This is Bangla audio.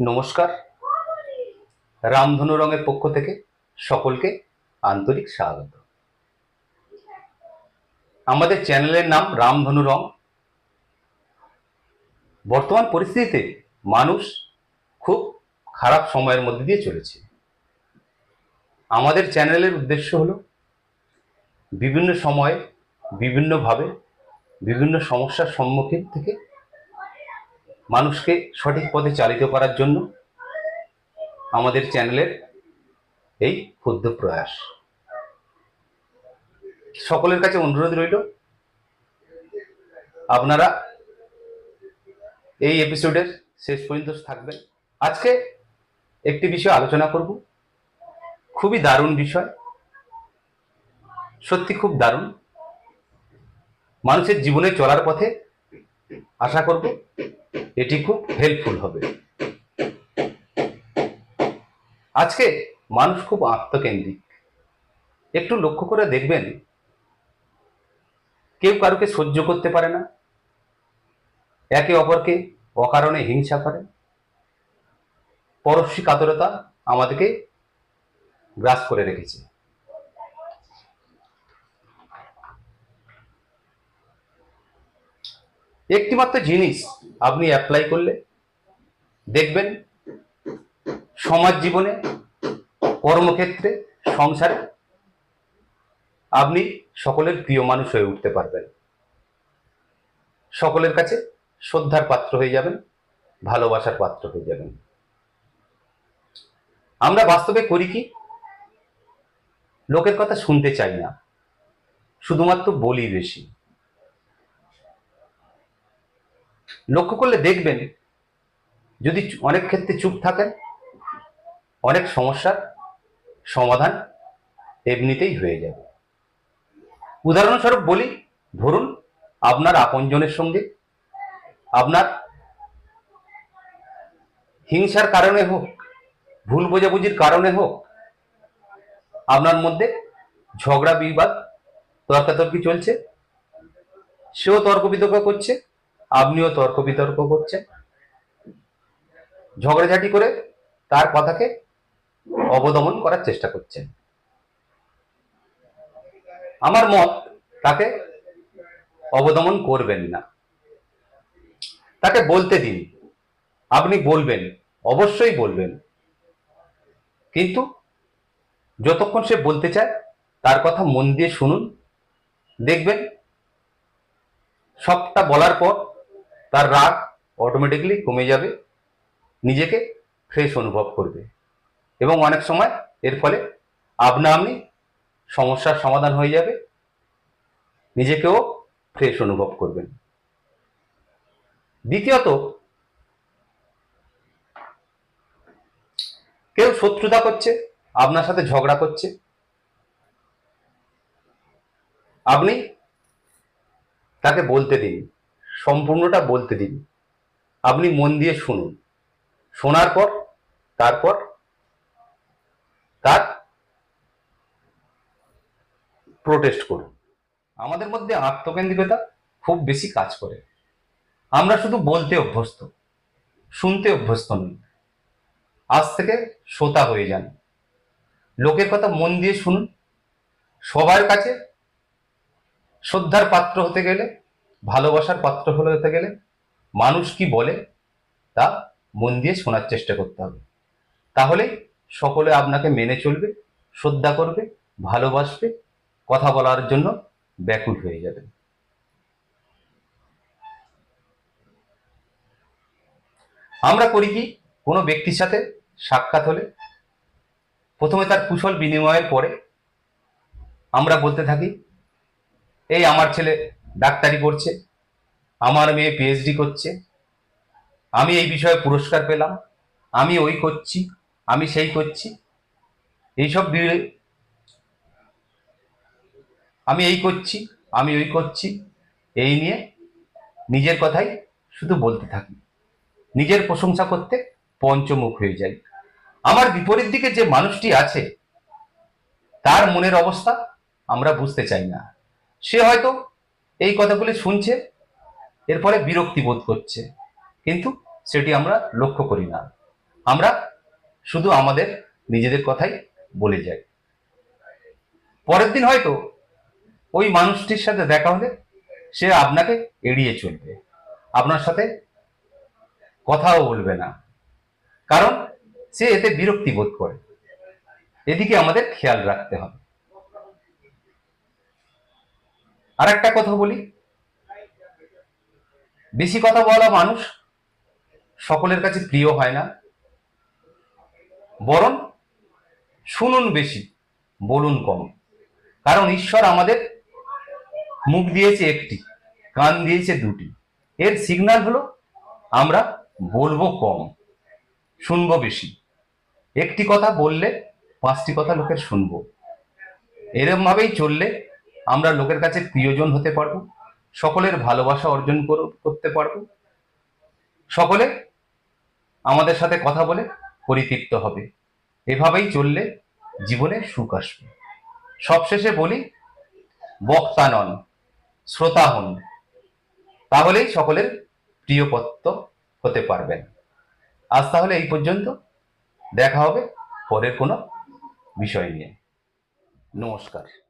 নমস্কার। রামধনু রঙের পক্ষ থেকে সকলকে আন্তরিক স্বাগত। আমাদের চ্যানেলের নাম রামধনু রং। বর্তমান পরিস্থিতিতে মানুষ খুব খারাপ সময়ের মধ্যে দিয়ে চলেছে। আমাদের চ্যানেলের উদ্দেশ্য হলো বিভিন্ন সময়ে বিভিন্নভাবে বিভিন্ন সমস্যার সম্মুখীন থেকে মানুষকে সঠিক পথে চালিত করার জন্য আমাদের চ্যানেলের এই ক্ষুদ্র প্রয়াস। সকলের কাছে অনুরোধ রইল, আপনারা এই এপিসোডের শেষ পর্যন্ত থাকবেন। আজকে একটি বিষয় আলোচনা করব, খুবই দারুণ বিষয়, সত্যি খুব দারুণ। মানুষের জীবনে চলার পথে আশা করব এটি খুব হেল্পফুল হবে। আজকে মানুষ খুব আত্মকেন্দ্রিক। একটু লক্ষ্য করে দেখবেন, কেউ কারোকে সহ্য করতে পারে না, একে অপরকে অকারণে হিংসা করে পরশ্রী কাতরতা আমাদেরকে গ্রাস করে রেখেছে। একটিমাত্র জিনিস আপনি অ্যাপ্লাই করলে, দেখবেন সমাজ জীবনে, কর্মক্ষেত্রে, সংসারে আপনি সকলের প্রিয় মানুষ হয়ে উঠতে পারবেন। সকলের কাছে শ্রদ্ধার পাত্র হয়ে যাবেন, ভালোবাসার পাত্র হয়ে যাবেন। আমরা বাস্তবে করি কি? লোকের কথা শুনতে চাই না, শুধুমাত্র বলি বেশি। লক্ষ্য করলে দেখবেন, যদি অনেক ক্ষেত্রে চুপ থাকেন, অনেক সমস্যার সমাধান এমনিতেই হয়ে যাবে। উদাহরণস্বরূপ বলি, ধরুন আপনার আপনজনের সঙ্গে আপনার হিংসার কারণে হোক, ভুল বোঝাবুঝির কারণে হোক, আপনার মধ্যে ঝগড়া, বিবাদ, তর্কাতর্কি চলছে, সেও তর্ক বিতর্ক করছে আপনিও তর্ক বিতর্ক করছেন। ঝগড়াঝাটি করে তার কথাকে অবদমন করার চেষ্টা করছেন। আমার মত তাকে অবদমন করবেন না। তাকে বলতে দিন। আপনি বলবেন, অবশ্যই বলবেন। কিন্তু যতক্ষণ সে বলতে চায়, তার কথা মন দিয়ে শুনুন। দেখবেন সবটা বলার পর তার রাগ অটোমেটিকলি কমে যাবে, নিজেকে ফ্রেশ অনুভব করবে। এবং অনেক সময় এর ফলে আপনা আপনি সমস্যার সমাধান হয়ে যাবে, নিজেকেও ফ্রেশ অনুভব করবেন। দ্বিতীয়ত, কেউ শত্রুতা করছে, আপনার সাথে ঝগড়া করছে। আপনি তাকে বলতে দিন। সম্পূর্ণটা বলতে দিন। আপনি মন দিয়ে শুনুন। শোনার পর, তারপর, তার প্রোটেস্ট করুন। আমাদের মধ্যে আত্মকেন্দ্রিকতা খুব বেশি কাজ করে। আমরা শুধু বলতে অভ্যস্ত, শুনতে অভ্যস্ত নই। আজ থেকে শ্রোতা হয়ে যান। লোকের কথা মন দিয়ে শুনুন। সবার কাছে শ্রদ্ধার পাত্র হতে গেলে ভালোবাসার পাত্র হতে গেলে মানুষ কি বলে তা মন দিয়ে শোনার চেষ্টা করতে হবে। তাহলে সকলে আপনাকে মেনে চলবে, শ্রদ্ধা করবে, ভালোবাসবে, কথা বলার জন্য ব্যাকুল হয়ে যাবে। আমরা করি কি, কোনো ব্যক্তির সাথে সাক্ষাৎ হলে প্রথমে তার কুশল বিনিময়ের পরে আমরা বলতে থাকি, এই আমার ছেলে ডাক্তারি করছে, আমার মেয়ে পিএইচডি করছে, আমি এই বিষয়ে পুরস্কার পেলাম, আমি ওই করছি, আমি সেই করছি, এইসব আমি এই করছি, আমি ওই করছি, এই নিয়ে নিজের কথাই শুধু বলতে থাকি। নিজের প্রশংসা করতে পঞ্চমুখ হয়ে যাই। আমার বিপরীত দিকে যে মানুষটি আছে, তার মনের অবস্থা আমরা বুঝতে চাই না। সে হয়তো এই কথাগুলি শুনছে, এর ফলে বিরক্তি বোধ করছে। কিন্তু সেটি আমরা লক্ষ্য করি না। আমরা শুধু আমাদের নিজেদের কথাই বলে যাই। পরের দিন হয়তো ওই মানুষটির সাথে দেখা হলে সে আপনাকে এড়িয়ে চলবে। আপনার সাথে কথাও বলবে না। কারণ সে এতে বিরক্তি বোধ করে। এদিকে আমাদের খেয়াল রাখতে হবে। আর একটা কথা বলি। বেশি কথা বলা মানুষ সকলের কাছে প্রিয় হয় না। বরং শুনুন বেশি, বলুন কম। কারণ ঈশ্বর আমাদের মুখ দিয়েছে একটি, কান দিয়েছে দুটি। এর সিগনাল হলো, আমরা বলব কম, শুনব বেশি। একটি কথা বললে পাঁচটি কথা লোকের শুনব। এরম ভাবেই চললে আমরা লোকের কাছে প্রিয়জন হতে পারব, সকলের ভালোবাসা অর্জন কর- করতে পারব। সকলে আমাদের সাথে কথা বলে পরিতৃপ্ত হবে। এভাবেই চললে জীবনে সুখ আসবে। সবশেষে বলি, বক্তা নন, শ্রোতা হন, তাহলেই সকলের প্রিয়পত্ত হতে পারবেন। আজ তাহলে এই পর্যন্ত। দেখা হবে পরের কোনো বিষয় নিয়ে। নমস্কার।